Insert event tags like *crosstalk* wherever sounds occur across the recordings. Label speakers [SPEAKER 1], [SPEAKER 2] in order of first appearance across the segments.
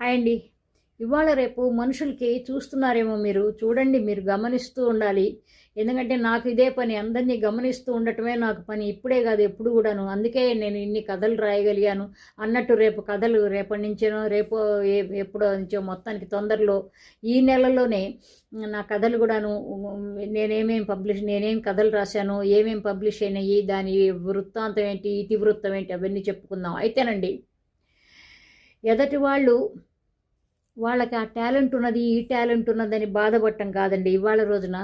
[SPEAKER 1] Hi అండి. ఇవాళ రేపు మనుషులకి చూస్తున్నారేమో మీరు. చూడండి మీరు గమనిస్తూ ఉండాలి. ఎందుకంటే నాకు ఇదే పని అందరినీ గమనిస్తూ ఉండటమే నాకు పని. ఇప్పుడే కాదు ఎప్పుడు కూడాను. అందుకే నేను ఇన్ని కథలు రాయగలిగాను. అన్నట్టు రేపు కథలు రేపటి నుంచేనో రేపు ఎప్పుడో నుంచో మొత్తానికి తొందరలో ఈ నెలలోనే నా కథలు కూడాను నేనేమేం పబ్లిష్ నేనేం కథలు రాశాను ఏమేం పబ్లిష్ అయినాయి దాని వృత్తాంతం ఏంటి ఇతివృత్తం ఏంటి అవన్నీ చెప్పుకుందాం. అయితేనండి. ఎదటి వాళ్ళు వాళ్ళకి ఆ టాలెంట్ ఉన్నది ఈ టాలెంట్ ఉన్నదని బాధపడటం కాదండి. ఇవాళ రోజున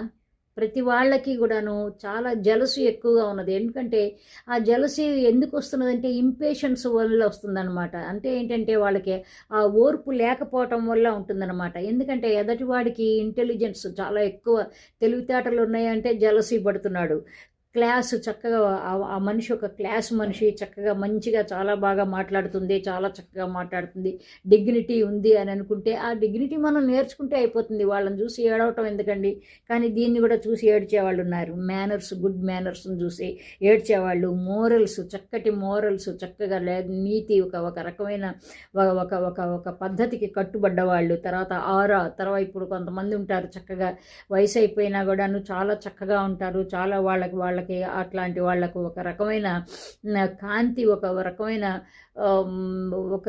[SPEAKER 1] ప్రతి వాళ్ళకి కూడాను చాలా జలసు ఎక్కువగా ఉన్నది. ఎందుకంటే ఆ జలసి ఎందుకు వస్తున్నదంటే ఇంపేషన్స్ వల్ల వస్తుందన్నమాట. అంటే ఏంటంటే వాళ్ళకి ఆ ఓర్పు లేకపోవటం వల్ల ఉంటుందన్నమాట. ఎందుకంటే ఎదటివాడికి ఇంటెలిజెన్స్ చాలా ఎక్కువ తెలివితేటలు ఉన్నాయంటే జలసి పడుతున్నాడు. క్లాస్ చక్కగా ఆ- మనిషి ఒక క్లాస్ మనిషి చక్కగా మంచిగా చాలా బాగా మాట్లాడుతుంది చాలా చక్కగా మాట్లాడుతుంది. డిగ్నిటీ ఉంది అని అనుకుంటే ఆ డిగ్నిటీ మనం నేర్చుకుంటే అయిపోతుంది. వాళ్ళని చూసి ఏడవటం ఎందుకండి? కానీ దీన్ని కూడా చూసి ఏడ్చేవాళ్ళు ఉన్నారు. మేనర్స్ గుడ్ మేనర్స్ని చూసి ఏడ్చేవాళ్ళు మోరల్స్ చక్కటి మోరల్స్ చక్కగా లే నీతి ఒక ఒక రకమైన ఒక- ఒక ఒక ఒక పద్ధతికి కట్టుబడ్డ వాళ్ళు. తర్వాత ఆరా తర్వాత ఇప్పుడు కొంతమంది ఉంటారు చక్కగా వయసు అయిపోయినా కూడాను చాలా చక్కగా ఉంటారు. చాలా వాళ్ళకి వాళ్ళ వాళ్ళకి అట్లాంటి వాళ్ళకు ఒక రకమైన కాంతి ఒక రకమైన ఒక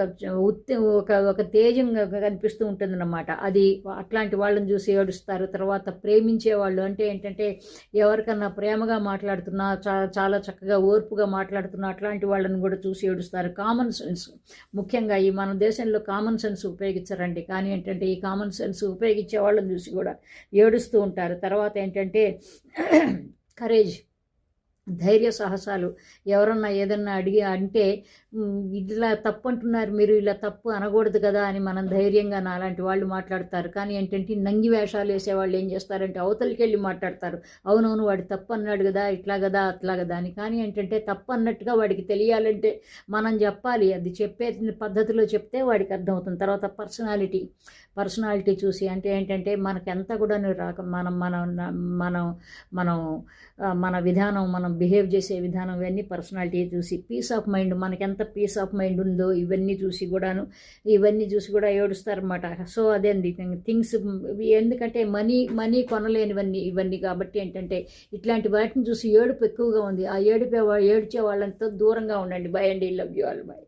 [SPEAKER 1] ఉత్తి ఒక ఒక తేజంగా కనిపిస్తూ ఉంటుందన్నమాట. అది అట్లాంటి వాళ్ళని చూసి ఏడుస్తారు. తర్వాత ప్రేమించే వాళ్ళు అంటే ఏంటంటే ఎవరికన్నా ప్రేమగా మాట్లాడుతున్నా చా చాలా చక్కగా ఓర్పుగా మాట్లాడుతున్నా అట్లాంటి వాళ్ళని కూడా చూసి ఏడుస్తారు. కామన్ సెన్స్ ముఖ్యంగా ఈ మన దేశంలో కామన్ సెన్స్ ఉపయోగించరండి. కానీ ఏంటంటే ఈ కామన్ సెన్స్ ఉపయోగించే వాళ్ళని చూసి కూడా ఏడుస్తూ ఉంటారు. తర్వాత ఏంటంటే *clears throat* కరేజ్ ధైర్య సాహసాలు ఎవరన్నా ఏదన్నా అడిగి అంటే "ఉమ్, ఇలా తప్పు అంటున్నారు మీరు ఇలా తప్పు అనకూడదు కదా అని మనం ధైర్యంగా నాలాంటి వాళ్ళు మాట్లాడతారు. కానీ ఏంటంటే నంగి వేషాలు వేసేవాళ్ళు ఏం చేస్తారంటే అవతలికి వెళ్ళి మాట్లాడతారు. అవునవును వాడు తప్పు అన్నాడు కదా ఇట్లా కదా అట్లా కదా అని. కానీ ఏంటంటే తప్పు అన్నట్టుగా వాడికి తెలియాలంటే మనం చెప్పాలి. అది చెప్పే పద్ధతిలో చెప్తే వాడికి అర్థమవుతుంది. తర్వాత పర్సనాలిటీ పర్సనాలిటీ చూసి అంటే ఏంటంటే మనకెంత కూడా రాక మనం మనం మనం మనం మన విధానం మనం బిహేవ్ చేసే విధానం ఇవన్నీ పర్సనాలిటీ చూసి పీస్ ఆఫ్ మైండ్ మనకెంత పీస్ ఆఫ్ మైండ్ ఉందో ఇవన్నీ చూసి కూడాను ఇవన్నీ చూసి కూడా ఏడుస్తారన్నమాట. సో అదే అండి థింగ్స్ ఎందుకంటే మనీ మనీ కొనలేనివన్నీ ఇవన్నీ కాబట్టి ఏంటంటే ఇట్లాంటి వాటిని చూసి ఏడుపు ఎక్కువగా ఉంది. ఆ ఏడుపే ఏడ్చే వాళ్ళంతా దూరంగా ఉండండి. బై అండి లవ్ యూ ఆల్ బై